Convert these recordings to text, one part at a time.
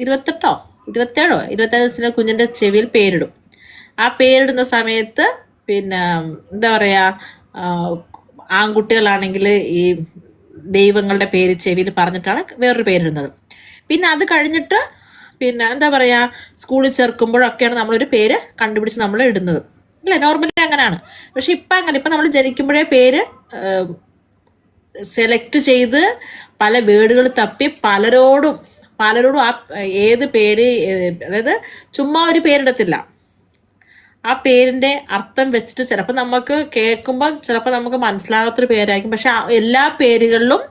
ഇരുപത്തെട്ടോ? ഇരുപത്തേഴോ? ഇരുപത്തേഴ് ദിവസത്തിന് കുഞ്ഞിന്റെ ചെവിയിൽ പേരിടും. ആ പേരിടുന്ന സമയത്ത് പിന്നെ എന്താ പറയുക ആൺകുട്ടികളാണെങ്കിൽ ഈ ദൈവങ്ങളുടെ പേര് ചെവിയിൽ പറഞ്ഞിട്ടാണ് വേറൊരു പേരിടുന്നത്. പിന്നെ അത് കഴിഞ്ഞിട്ട് പിന്നെ എന്താ പറയുക സ്കൂളിൽ ചേർക്കുമ്പോഴൊക്കെയാണ് നമ്മളൊരു പേര് കണ്ടുപിടിച്ച് നമ്മൾ ഇടുന്നത്. അല്ലേ? നോർമലി അങ്ങനെയാണ്. പക്ഷെ ഇപ്പം അങ്ങനെ ഇപ്പം നമ്മൾ ജനിക്കുമ്പോഴേ പേര് സെലക്ട് ചെയ്ത് പല വേർഡുകൾ തപ്പി പലരോടും പലരോടും ആ ഏത് പേര് അതായത് ചുമ്മാ ഒരു പേരിടത്തില്ല. ആ പേരിന്റെ അർത്ഥം വെച്ചിട്ട് ചിലപ്പോൾ നമുക്ക് കേൾക്കുമ്പോൾ ചിലപ്പോൾ നമുക്ക് മനസ്സിലാകാത്തൊരു പേരായിരിക്കും. പക്ഷെ എല്ലാ പേരുകളിലും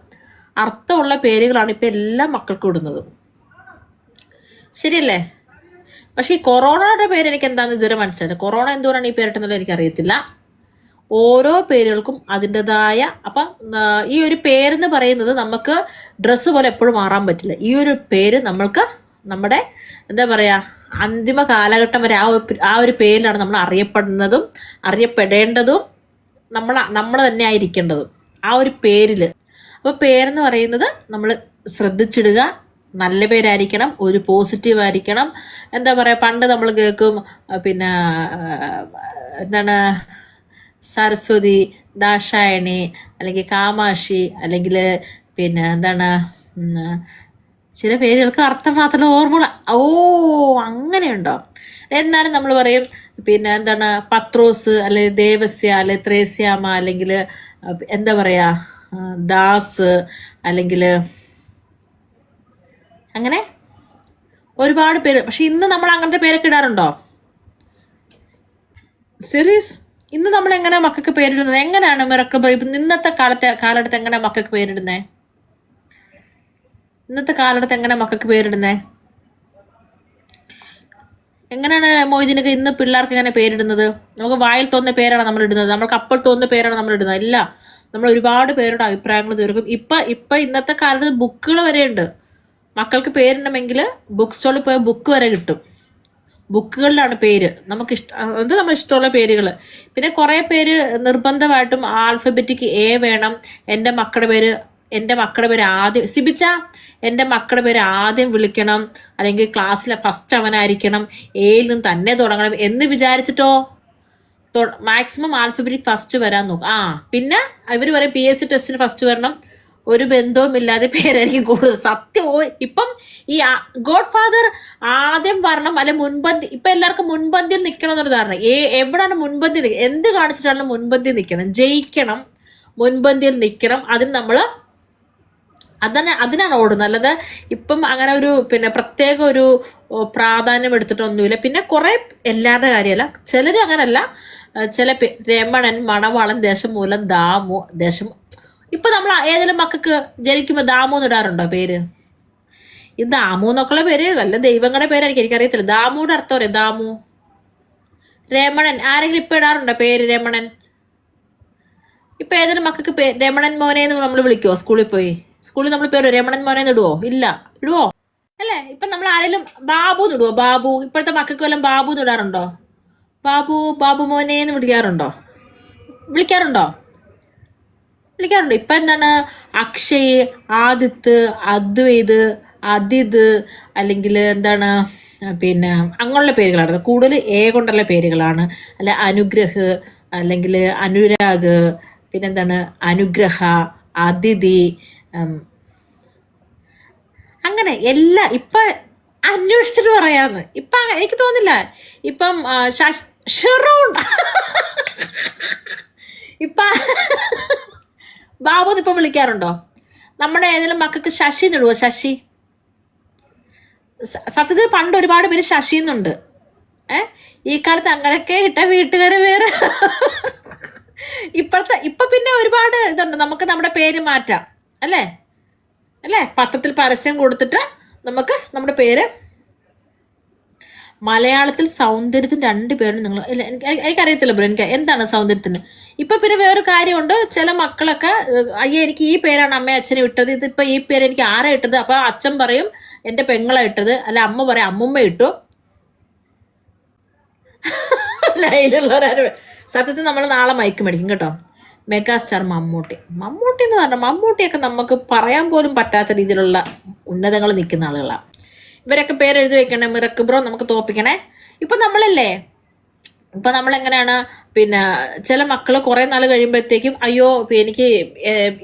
അർത്ഥമുള്ള പേരുകളാണ് ഇപ്പം എല്ലാ മക്കൾക്കും ഇടുന്നത്. ശരിയല്ലേ? പക്ഷേ ഈ കൊറോണയുടെ പേര് എനിക്ക് എന്താണെന്ന് ഇതുവരെ മനസ്സിലായില്ല. കൊറോണ എന്തുകൊണ്ടാണ് ഈ പേരിട്ടെന്നുള്ളത് എനിക്കറിയത്തില്ല. ഓരോ പേരുകൾക്കും അതിന്റെതായ അപ്പം ഈ ഒരു പേരെന്ന് പറയുന്നത് നമുക്ക് ഡ്രസ്സ് പോലെ എപ്പോഴും മാറാൻ പറ്റില്ല. ഈ ഒരു പേര് നമ്മൾക്ക് നമ്മുടെ എന്താ പറയുക അന്തിമ കാലഘട്ടം വരെ ആ ഒരു ആ ഒരു പേരിലാണ് നമ്മൾ അറിയപ്പെടുന്നതും അറിയപ്പെടേണ്ടതും നമ്മൾ നമ്മൾ തന്നെ ആയിരിക്കേണ്ടതും. ആ ഒരു പേരിൽ അപ്പോൾ പേരെന്ന് പറയുന്നത് നമ്മൾ ശ്രദ്ധിച്ചിടുക നല്ല പേരായിരിക്കണം ഒരു പോസിറ്റീവ് ആയിരിക്കണം. എന്താ പറയുക പണ്ട് നമ്മൾ കേൾക്കും പിന്നെ എന്താണ് സരസ്വതി ദാക്ഷായണി അല്ലെങ്കിൽ കാമാക്ഷി അല്ലെങ്കിൽ പിന്നെ എന്താണ് ചില പേരുകൾക്ക് അർത്ഥം മാത്രമല്ല ഓർമ്മ ഓ അങ്ങനെയുണ്ടോ? എന്നാലും നമ്മൾ പറയും പിന്നെ എന്താണ് പത്രോസ് അല്ലെങ്കിൽ ദേവസ്യ അല്ലെങ്കിൽ ത്രേസ്യാമ അല്ലെങ്കിൽ എന്താ പറയുക ദാസ് അല്ലെങ്കിൽ അങ്ങനെ ഒരുപാട് പേര്. പക്ഷെ ഇന്ന് നമ്മൾ അങ്ങനത്തെ പേരൊക്കെ ഇടാറുണ്ടോ? സീരീസ് ഇന്ന് നമ്മൾ എങ്ങനെ മക്കൾക്ക് പേരിടുന്നത്? എങ്ങനെയാണ് മിറക്ക് ഇപ്പം ഇന്നത്തെ കാലത്തെ കാലഘട്ടത്ത് എങ്ങനെ മക്കൾക്ക് പേരിടുന്നത് ഇന്നത്തെ കാലഘട്ടത്ത് എങ്ങനെ മക്കൾക്ക് പേരിടുന്നത് എങ്ങനെയാണ് മൊയ്തീനൊക്കെ ഇന്ന് പിള്ളേർക്ക് എങ്ങനെ പേരിടുന്നത്? നമുക്ക് വായിൽ തോന്നുന്ന പേരാണ് നമ്മൾ ഇടുന്നത്. നമ്മൾക്ക് അപ്പോൾ തോന്നുന്ന പേരാണ് നമ്മൾ ഇടുന്നത്. അല്ല നമ്മൾ ഒരുപാട് പേരുടെ അഭിപ്രായങ്ങൾ തീർക്കും. ഇപ്പൊ ഇപ്പൊ ഇന്നത്തെ കാലത്ത് ബുക്കുകൾ വരെയുണ്ട്. മക്കൾക്ക് പേരിടണമെങ്കിൽ ബുക്ക് സ്റ്റോളിൽ പോയ ബുക്ക് വരെ കിട്ടും. ബുക്കുകളിലാണ് പേര്. നമുക്ക് ഇഷ്ട അത് നമ്മൾ ഇഷ്ടമുള്ള പേരുകൾ പിന്നെ കുറേ പേര് നിർബന്ധമായിട്ടും ആൽഫബറ്റിക് എ വേണം. എന്റെ മക്കളുടെ പേര് എന്റെ മക്കളുടെ പേര് ആദ്യം സിബിച്ച എന്റെ മക്കളുടെ പേര് ആദ്യം വിളിക്കണം. അല്ലെങ്കിൽ ക്ലാസ്സിലെ ഫസ്റ്റ് അവനായിരിക്കണം. എയിൽ നിന്ന് തന്നെ തുടങ്ങണം എന്ന് വിചാരിച്ചിട്ടോ? മാക്സിമം ആൽഫബറ്റിക് ഫസ്റ്റ് വരാൻ നോക്കും. ആ പിന്നെ ഇവർ പറയും പി എസ് സി ടെസ്റ്റിന് ഫസ്റ്റ് വരണം. ഒരു ബന്ധവും ഇല്ലാതെ പേരായിരിക്കും കൂടുതൽ. സത്യം ഇപ്പം ഈ ഗോഡ് ഫാദർ ആദ്യം വരണം അല്ലെ മുൻപന്തി ഇപ്പൊ എല്ലാവർക്കും മുൻപന്തിയിൽ നിൽക്കണം എന്നൊരു ധാരണ. ഏ എവിടാണ് മുൻപന്തി എന്ത് കാണിച്ചിട്ടാണ് മുൻപന്തിയിൽ നിൽക്കണം? ജയിക്കണം മുൻപന്തിയിൽ നിൽക്കണം അതിന് നമ്മൾ അതന്നെ അതിനാണ് ഓടുന്നത്. അല്ലാതെ ഇപ്പം അങ്ങനെ ഒരു പിന്നെ പ്രത്യേക ഒരു പ്രാധാന്യം എടുത്തിട്ടൊന്നുമില്ല. പിന്നെ കുറെ എല്ലാവരുടെ കാര്യമല്ല. ചിലർ അങ്ങനല്ല. ചില രമണൻ മണവാളൻ ദേശമൂലം ദാമു ദേശം ഇപ്പൊ നമ്മൾ ഏതെങ്കിലും മക്കൾക്ക് ജനിക്കുമ്പോൾ ദാമു എന്നിടാറുണ്ടോ പേര്? ഈ ദാമു എന്നൊക്കെയുള്ള പേര് വല്ല ദൈവങ്ങളുടെ പേരായിരിക്കും എനിക്കറിയത്തില്ല. ദാമുയുടെ അർത്ഥം പറയാം ദാമു. രമണൻ ആരെങ്കിലും ഇപ്പൊ ഇടാറുണ്ടോ പേര് രമണൻ? ഇപ്പൊ ഏതെങ്കിലും മക്കൾക്ക് രമണൻ മോനെ എന്ന് നമ്മൾ വിളിക്കുവോ സ്കൂളിൽ പോയി? സ്കൂളിൽ നമ്മൾ പേര് രമണൻ മോനെ എന്ന് ഇടുവോ? ഇല്ല. ഇടുവോ? അല്ലേ? ഇപ്പൊ നമ്മൾ ആരെങ്കിലും ബാബു എന്ന് ഇടുവോ? ബാബു. ഇപ്പോഴത്തെ മക്കൾക്ക് വല്ലതും ബാബു എന്ന് ഇടാറുണ്ടോ? ബാബു ബാബു മോനെ എന്ന് വിളിക്കാറുണ്ടോ? വിളിക്കാറുണ്ടോ? വിളിക്കാറുണ്ട്. ഇപ്പൊ എന്താണ്? അക്ഷയ് ആദിത്ത് അദ്വൈത് അതിത് അല്ലെങ്കിൽ എന്താണ്? പിന്നെ അങ്ങനെയുള്ള പേരുകളാണ്. കൂടുതൽ എ കൊണ്ടുള്ള പേരുകളാണ്. അല്ല അനുഗ്രഹ് അല്ലെങ്കിൽ അനുരാഗ് പിന്നെന്താണ് അനുഗ്രഹ അതിഥി അങ്ങനെ എല്ലാ ഇപ്പൊ അന്വേഷിച്ചിട്ട് പറയാന്ന്. ഇപ്പൊ എനിക്ക് തോന്നില്ല ഇപ്പം ഷെറൂൺ. ഇപ്പൊ ബാബു ഇപ്പം വിളിക്കാറുണ്ടോ? നമ്മുടെ ഏതെങ്കിലും മക്കൾക്ക് ശശി എന്നുള്ളൂ ശശി? സത്യത്തിൽ പണ്ട് ഒരുപാട് പേര് ശശി എന്നുണ്ട് ഏ? ഈ കാലത്ത് അങ്ങനെയൊക്കെ ഇട്ട വീട്ടുകാർ വേറെ. ഇപ്പോഴത്തെ ഇപ്പൊ പിന്നെ ഒരുപാട് ഇതുണ്ട്. നമുക്ക് നമ്മുടെ പേര് മാറ്റാം. അല്ലേ? അല്ലേ? പത്രത്തിൽ പരസ്യം കൊടുത്തിട്ട് നമുക്ക് നമ്മുടെ പേര് മലയാളത്തിൽ സൗന്ദര്യത്തിന് രണ്ട് പേരും നിങ്ങൾ എനിക്കറിയത്തില്ല ബ്രോ. എനിക്ക് എന്താണ് സൗന്ദര്യത്തിന്? ഇപ്പൊ പിന്നെ വേറൊരു കാര്യമുണ്ട്. ചില മക്കളൊക്കെ അയ്യേ എനിക്ക് ഈ പേരാണ് അമ്മ അച്ഛനെ ഇട്ടത്. ഇതിപ്പോ ഈ പേര് എനിക്ക് ആരാ ഇട്ടത്? അപ്പൊ അച്ഛൻ പറയും എന്റെ പെങ്ങളെ ഇട്ടത്. അല്ല അമ്മ പറയും അമ്മുമ്മ ഇട്ടു. ലൈലുള്ളവരാരും സത്യത്തിൽ നമ്മൾ നാളെ മയക്ക് മേടിക്കും കേട്ടോ. മെഗാസ്റ്റാർ മമ്മൂട്ടി. മമ്മൂട്ടി എന്ന് പറഞ്ഞാൽ മമ്മൂട്ടിയൊക്കെ നമുക്ക് പറയാൻ പോലും പറ്റാത്ത രീതിയിലുള്ള ഉന്നതങ്ങൾ നിൽക്കുന്ന ആളുകളാണ് ഇവരൊക്കെ പേരെഴുതി വെക്കണേ മിറക്കുബ്രോ നമുക്ക് തോപ്പിക്കണേ. ഇപ്പൊ നമ്മളല്ലേ? ഇപ്പൊ നമ്മൾ എങ്ങനെയാണ് പിന്നെ ചില മക്കൾ കുറേ നാൾ കഴിയുമ്പോഴത്തേക്കും അയ്യോ എനിക്ക്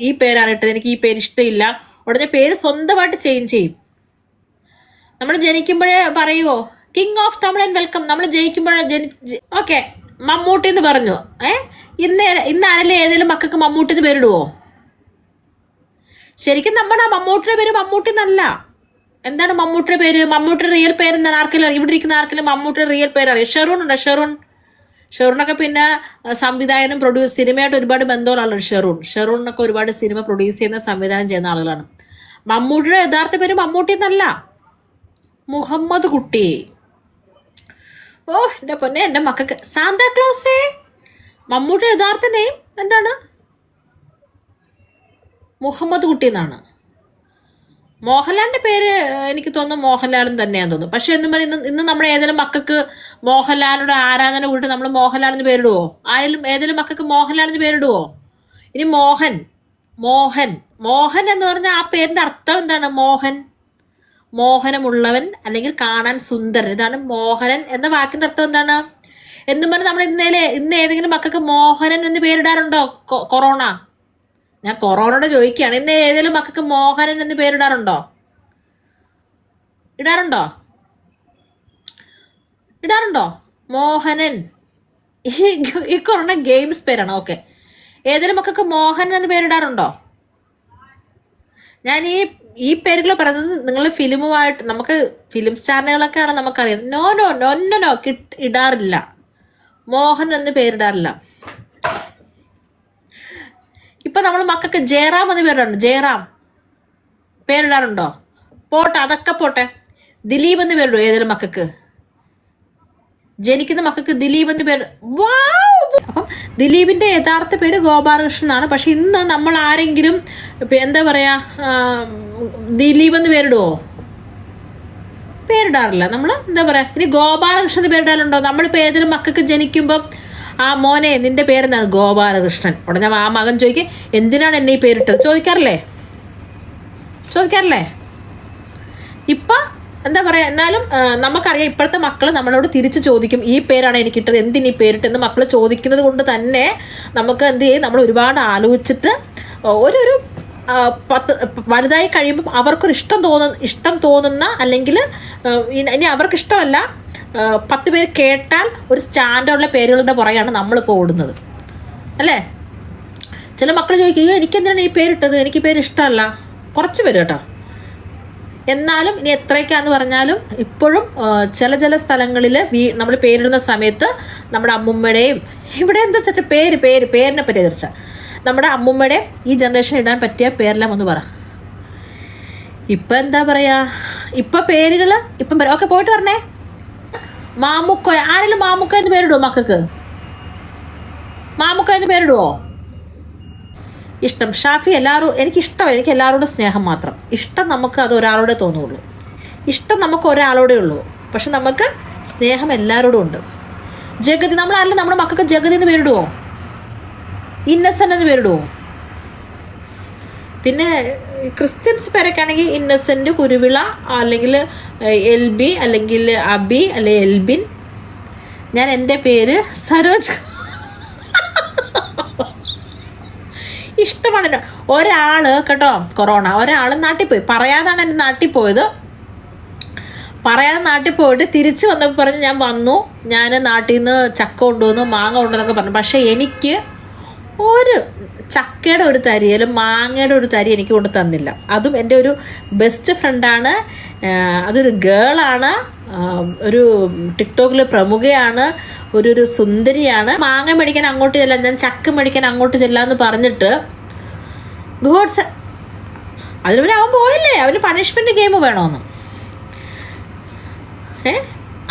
ഈ പേരാണ് ഇട്ടത് എനിക്ക് ഈ പേര് ഇഷ്ടമില്ല. ഉടനെ പേര് സ്വന്തമായിട്ട് ചേഞ്ച് ചെയ്യും. നമ്മൾ ജനിക്കുമ്പോഴേ പറയുവോ കിങ് ഓഫ് തമിഴൻ വെൽക്കം നമ്മൾ ജയിക്കുമ്പോഴേ ജനി ഓക്കെ മമ്മൂട്ടി എന്ന് പറഞ്ഞു. ഏ? ഇന്ന് ഇന്ന് ആരല്ലേ ഏതെങ്കിലും മക്കൾക്ക് മമ്മൂട്ടി എന്ന് പേരിടുവോ? ശരിക്കും നമ്മുടെ മമ്മൂട്ടിയുടെ പേര് മമ്മൂട്ടി എന്നല്ല. എന്താണ് മമ്മൂട്ടിയുടെ പേര്? മമ്മൂട്ടിയുടെ റിയൽ പേര് എന്താണ് ആർക്കെങ്കിലും ഇവിടെ ഇരിക്കുന്ന ആർക്കെങ്കിലും മമ്മൂട്ടിയുടെ റിയൽ പേര് അറിയാം. ഷെറൂൺ ഉണ്ടോ? ഷെറൂൺ ഷെറൂണൊക്കെ പിന്നെ സംവിധായകനും പ്രൊഡ്യൂസ് സിനിമയായിട്ട് ഒരുപാട് ബന്ധമുള്ള ആളാണ് ഷെറൂൺ. ഷെറൂണിനൊക്കെ ഒരുപാട് സിനിമ പ്രൊഡ്യൂസ് ചെയ്യുന്ന സംവിധാനം ചെയ്യുന്ന ആളുകളാണ്. മമ്മൂട്ടിയുടെ യഥാർത്ഥ പേര് മമ്മൂട്ടി എന്നല്ല. മുഹമ്മദ് കുട്ടി. ഓ എന്റെ പൊന്നെ എന്റെ മക്കൾക്ക്. സാന്താക്ലോസേ മമ്മൂട്ടിയുടെ യഥാർത്ഥ നെയിം എന്താണ്? മുഹമ്മദ് കുട്ടി എന്നാണ്. മോഹൻലാലിന്റെ പേര് എനിക്ക് തോന്നുന്നു മോഹൻലാലും തന്നെയാന്ന് തോന്നുന്നു. പക്ഷെ എന്ന് പറഞ്ഞാൽ ഇന്ന് നമ്മുടെ ഏതെങ്കിലും മക്കൾക്ക് മോഹൻലാലിന്റെ ആരാധന കൂട്ടി നമ്മൾ മോഹൻലാലിന് പേരിടുവോ? ആരെങ്കിലും ഏതെങ്കിലും മക്കൾക്ക് മോഹൻലാലിന് പേരിടുവോ? ഇനി മോഹൻ മോഹൻ മോഹൻ എന്ന് പറഞ്ഞാൽ ആ പേരിന്റെ അർത്ഥം എന്താണ്? മോഹൻ. മോഹനമുള്ളവൻ അല്ലെങ്കിൽ കാണാൻ സുന്ദരൻ. ഇതാണ് മോഹനൻ എന്ന വാക്കിന്റെ അർത്ഥം എന്താണ്? എന്നും പറഞ്ഞാൽ നമ്മൾ ഇന്നലെ ഇന്ന് ഏതെങ്കിലും മക്കൾക്ക് മോഹനൻ എന്ന് പേരിടാറുണ്ടോ? കൊറോണ. ഞാൻ കൊറോണയുടെ ചോദിക്കുകയാണ്. ഇന്ന് ഏതെങ്കിലും മക്കൾക്ക് മോഹനൻ എന്ന് പേരിടാറുണ്ടോ? ഇടാറുണ്ടോ? ഇടാറുണ്ടോ? മോഹനൻ. ഈ കൊറോണ ഗെയിംസ് പേരാണ്. ഓക്കെ. ഏതെങ്കിലും മക്കൾക്ക് മോഹനൻ എന്ന് പേരിടാറുണ്ടോ? ഞാൻ ഈ ഈ പേരുകൾ പറയുന്നത് നിങ്ങൾ ഫിലിമുമായിട്ട് നമുക്ക് ഫിലിം സ്റ്റാറുകളൊക്കെയാണ് നമുക്കറിയാം. നോ നോ നോ നോ ഇടാറില്ല. മോഹൻ എന്ന് പേരിടാറില്ല. ഇപ്പൊ നമ്മൾ മക്കൾക്ക് ജയറാം എന്ന് പേരിടാറുണ്ട്. ജയറാം. പേരിടാറുണ്ടോ? പോട്ടെ അതൊക്കെ പോട്ടെ. ദിലീപ് എന്ന് പേരിടും ഏതെങ്കിലും മക്കൾക്ക്? ജനിക്കുന്ന മക്കൾക്ക് ദിലീപ് എന്ന് പേര് വാവ്! അപ്പം ദിലീപിന്റെ യഥാർത്ഥ പേര് ഗോപാലകൃഷ്ണൻ എന്നാണ്. പക്ഷെ ഇന്ന് നമ്മൾ ആരെങ്കിലും എന്താ പറയാ ദിലീപ് എന്ന് പേരിടുവോ? പേരിടാറില്ല. നമ്മൾ എന്താ പറയാ ഇനി ഗോപാലകൃഷ്ണൻ പേരിടാറുണ്ടോ? നമ്മളിപ്പോൾ ഏതെങ്കിലും മക്കൾക്ക് ജനിക്കുമ്പോൾ ആ മോനെ നിന്റെ പേരെന്താണ്? ഗോപാലകൃഷ്ണൻ. ഉടനെ ആ മകൻ ചോദിക്കും എന്തിനാണ് എന്നെ ഈ പേരിട്ടത്? ചോദിക്കാറില്ലേ? ചോദിക്കാറില്ലേ? ഇപ്പം എന്താ പറയുക എന്നാലും നമുക്കറിയാം ഇപ്പോഴത്തെ മക്കൾ നമ്മളോട് തിരിച്ച് ചോദിക്കും ഈ പേരാണ് എനിക്കിട്ടത് എന്തിനീ പേരിട്ട് എന്ന് മക്കൾ ചോദിക്കുന്നത് കൊണ്ട് തന്നെ നമുക്ക് എന്ത് ചെയ്യും? നമ്മൾ ഒരുപാട് ആലോചിച്ചിട്ട് ഒരു ഒരു പത്ത് വലുതായി കഴിയുമ്പം അവർക്കൊരു ഇഷ്ടം തോന്നുന്ന ഇഷ്ടം തോന്നുന്ന അല്ലെങ്കിൽ ഇനി അവർക്ക് ഇഷ്ടമല്ല പത്ത് പേര് കേട്ടാൽ ഒരു സ്റ്റാൻഡേർഡിലെ പേരുകളുടെ പുറകെയാണ് നമ്മളിപ്പോൾ ഓടുന്നത്. അല്ലേ? ചില മക്കൾ ചോദിക്കും "അയ്യോ, എനിക്കെന്തിനാണ് ഈ പേരിട്ടത്? എനിക്ക് പേര് ഇഷ്ടമല്ല. കുറച്ച് പേര് കേട്ടോ. എന്നാലും ഇനി എത്രയൊക്കെയാന്ന് പറഞ്ഞാലും ഇപ്പോഴും ചില ചില സ്ഥലങ്ങളിൽ വീ നമ്മൾ പേരിടുന്ന സമയത്ത് നമ്മുടെ അമ്മുമ്മയുടെയും ഇവിടെ എന്താ വെച്ചാൽ പേര് പേര് പേരിനെ പറ്റിയ തീർച്ച നമ്മുടെ അമ്മുമ്മയുടെ ഈ ജനറേഷൻ ഇടാൻ പറ്റിയ പേരെല്ലാം ഒന്ന് പറ. ഇപ്പം എന്താ പറയുക ഇപ്പം പേരുകൾ ഇപ്പം ഓക്കെ പോയിട്ട് പറഞ്ഞേ മാമുക്കോ ആരെങ്കിലും മാമുക്ക എന്ന് പേരിടുവോ മക്കൾക്ക്? മാമുക്ക എന്ന് പേരിടുവോ? ഇഷ്ടം. ഷാഫി എല്ലാവരും എനിക്ക് ഇഷ്ടം എനിക്ക് എല്ലാവരോടും സ്നേഹം മാത്രം. ഇഷ്ടം നമുക്ക് അത് ഒരാളോടെ തോന്നുള്ളൂ. ഇഷ്ടം നമുക്ക് ഒരാളോടെ ഉള്ളൂ. പക്ഷെ നമുക്ക് സ്നേഹം എല്ലാവരോടും ഉണ്ട്. ജഗതി നമ്മളല്ല നമ്മുടെ മക്കൾക്ക് ജഗതി എന്ന് പേരിടുവോ? ഇന്നസെന്റ് എന്ന് പേരിടുവോ? പിന്നെ ക്രിസ്ത്യൻസ് പേരൊക്കെയാണെങ്കിൽ ഇന്നസെന്റ് കുരുവിള അല്ലെങ്കിൽ എൽ ബി അല്ലെങ്കിൽ അബി അല്ലെ എൽബിൻ. ഞാൻ എന്റെ പേര് സരോജ്. ഇഷ്ടമാണ് ഒരാൾ കേട്ടോ കൊറോണ ഒരാൾ നാട്ടിൽ പോയി പറയാതാണ് എന്റെ നാട്ടിൽ പോയത് പറയാതെ നാട്ടിൽ പോയിട്ട് തിരിച്ച് വന്നപ്പോൾ പറഞ്ഞ് ഞാൻ വന്നു. ഞാൻ നാട്ടിൽ നിന്ന് ചക്ക കൊണ്ടുവന്നു മാങ്ങ കൊണ്ടുവന്നൊക്കെ പറഞ്ഞു. പക്ഷേ എനിക്ക് ഒരു ചക്കയുടെ ഒരു തരി അല്ലെങ്കിൽ മാങ്ങയുടെ ഒരു തരി എനിക്ക് കൊണ്ട് തന്നില്ല. അതും എന്റെ ഒരു ബെസ്റ്റ് ഫ്രണ്ടാണ് അതൊരു ഗേളാണ് ഒരു ടിക്ടോക്കിൽ പ്രമുഖയാണ്. ഒരു ഒരു സുന്ദരിയാണ്. മാങ്ങ മേടിക്കാൻ അങ്ങോട്ട് ചെല്ലാം ഞാൻ ചക്ക മേടിക്കാൻ അങ്ങോട്ട് ചെല്ലാന്ന് പറഞ്ഞിട്ട് ഗോഡ്സ് അതിന് അവൻ പോയില്ലേ? അവന് പണിഷ്മെന്റ് ഗെയിം വേണമെന്ന് ഏ?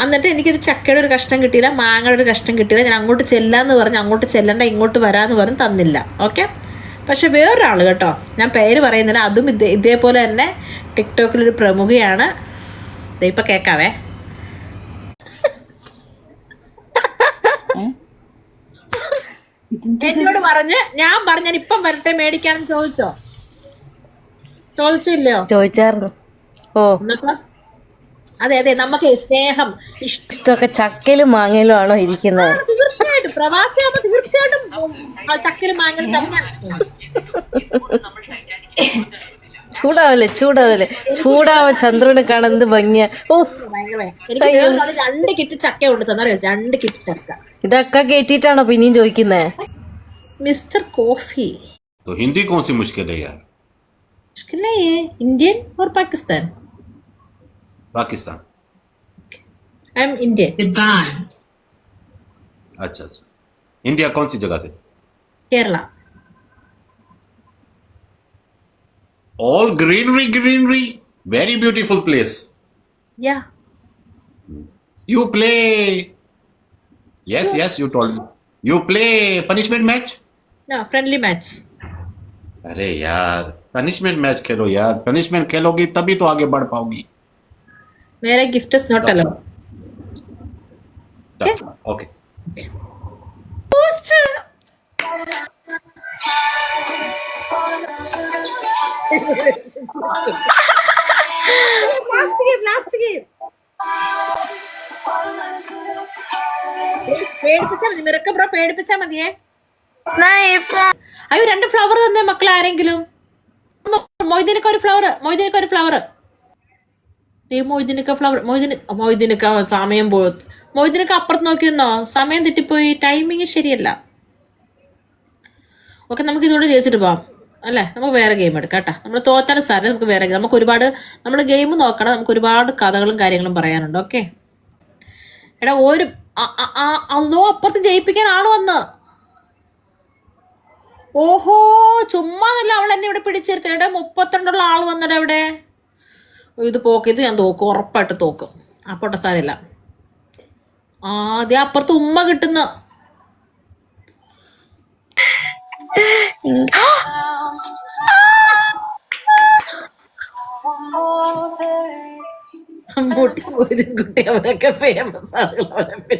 എന്നിട്ട് എനിക്കൊരു ചക്കയുടെ ഒരു കഷ്ണം കിട്ടിയില്ല മാങ്ങയുടെ ഒരു കഷ്ണം കിട്ടിയില്ല. ഞാൻ അങ്ങോട്ട് ചെല്ലാന്ന് പറഞ്ഞ് അങ്ങോട്ട് ചെല്ലണ്ട ഇങ്ങോട്ട് വരാമെന്ന് പറഞ്ഞ് തന്നില്ല. ഓക്കെ പക്ഷെ വേറൊരാൾ കേട്ടോ ഞാൻ പേര് പറയുന്നില്ല അതും ഇതേ ഇതേപോലെ തന്നെ ടിക്ടോക്കിലൊരു പ്രമുഖയാണ്. ഇപ്പം കേൾക്കാവേ എന്നോട് പറഞ്ഞ് ഞാൻ പറഞ്ഞ ഇപ്പം വരട്ടെ മേടിക്കാൻ ചോദിച്ചോ? ചോദിച്ചില്ലയോ? ചോദിച്ചായിരുന്നു. ഓ. എന്നിട്ട്? അതെ അതെ നമുക്ക് സ്നേഹം ഇഷ്ടമൊക്കെ ചക്കലും മാങ്ങലും ആണോ ഇരിക്കുന്നത്? തീർച്ചയായിട്ടും. പ്രവാസിയാകുമ്പോ തീർച്ചയായിട്ടും ചക്കയിലും മാങ്ങയിലും തന്നെയാണ് ചൂടാവല്ലേ ചൂടാവല്ലേ? ചൂടാവ ചന്ദ്രനെ കാണാൻ ഭംഗിയ. രണ്ട് കിറ്റ് ചക്ക ഉണ്ട് തന്നറിയോ രണ്ട് കിറ്റ് ചക്ക. ഇതൊക്കെ കേട്ടിട്ടാണോ പിന്നെയും ചോദിക്കുന്നത് മിസ്റ്റർ കോഫി. ഹിന്ദി കോൺസി മുഷ്കിൽ Indian or Pakistan? Pakistan. I am India Japan अच्छा अच्छा। इंडिया कौन सी जगह से? Kerala all greenery greenery very beautiful place या you play yes yes you told you play punishment match ना फ्रेंडली मैच अरे यार पनिशमेंट मैच खेलो यार। पनिशमेंट खेलोगी तभी तो आगे बढ़ पाओगी। വേറെ gift is not allow okay last game last game. പേടിപ്പിച്ചാ മതി മിറക്ക ബ്രോ പേടിപ്പിച്ചാ മതിയേ. അയ്യോ രണ്ട് ഫ്ലവർ തന്നെ മക്കൾ ആരെങ്കിലും മൊയ്തീനൊക്കെ ഒരു ഫ്ലവർ മൊയ്തീനൊക്കെ ഒരു ഫ്ലവർ ദേ മൊയ്തീനക്ക ഫ്ലവർ മൊയ്തിന് മൊയ്തീനക്ക സമയം പോയത് മൊയ്തീനക്ക അപ്പുറത്ത് നോക്കിയെന്നോ സമയം തെറ്റിപ്പോയി. ടൈമിങ് ശരിയല്ല. ഓക്കെ നമുക്ക് ഇതുകൊണ്ട് ജയിച്ചിട്ട് പോവാം. അല്ലേ? നമുക്ക് വേറെ ഗെയിം എടുക്കാം കേട്ടോ. നമ്മൾ തോറ്റാൻ സാറേ നമുക്ക് വേറെ ഗെയിം നമുക്ക് ഒരുപാട് നമ്മൾ ഗെയിം നോക്കണം. നമുക്ക് ഒരുപാട് കഥകളും കാര്യങ്ങളും പറയാനുണ്ട്. ഓക്കെ? എടാ ഒരു അതോ അപ്പുറത്ത് ജയിപ്പിക്കാൻ ആൾ വന്ന്. ഓഹോ ചുമ്മാതല്ല അവൾ എന്നെ ഇവിടെ പിടിച്ചിരുത്തി മുപ്പത്തിരണ്ടുള്ള ആൾ വന്നടാ ഇവിടെ. ഇത് പോക്കിയത് ഞാൻ തോക്കും ഉറപ്പായിട്ട് തോക്കും. ആ സാരില്ല ആദ്യം അപ്പുറത്ത് ഉമ്മ കിട്ടുന്ന മുട്ടി പോയതും കുട്ടി അവരൊക്കെ ഫേമസ് ആളുകൾ അവരെ.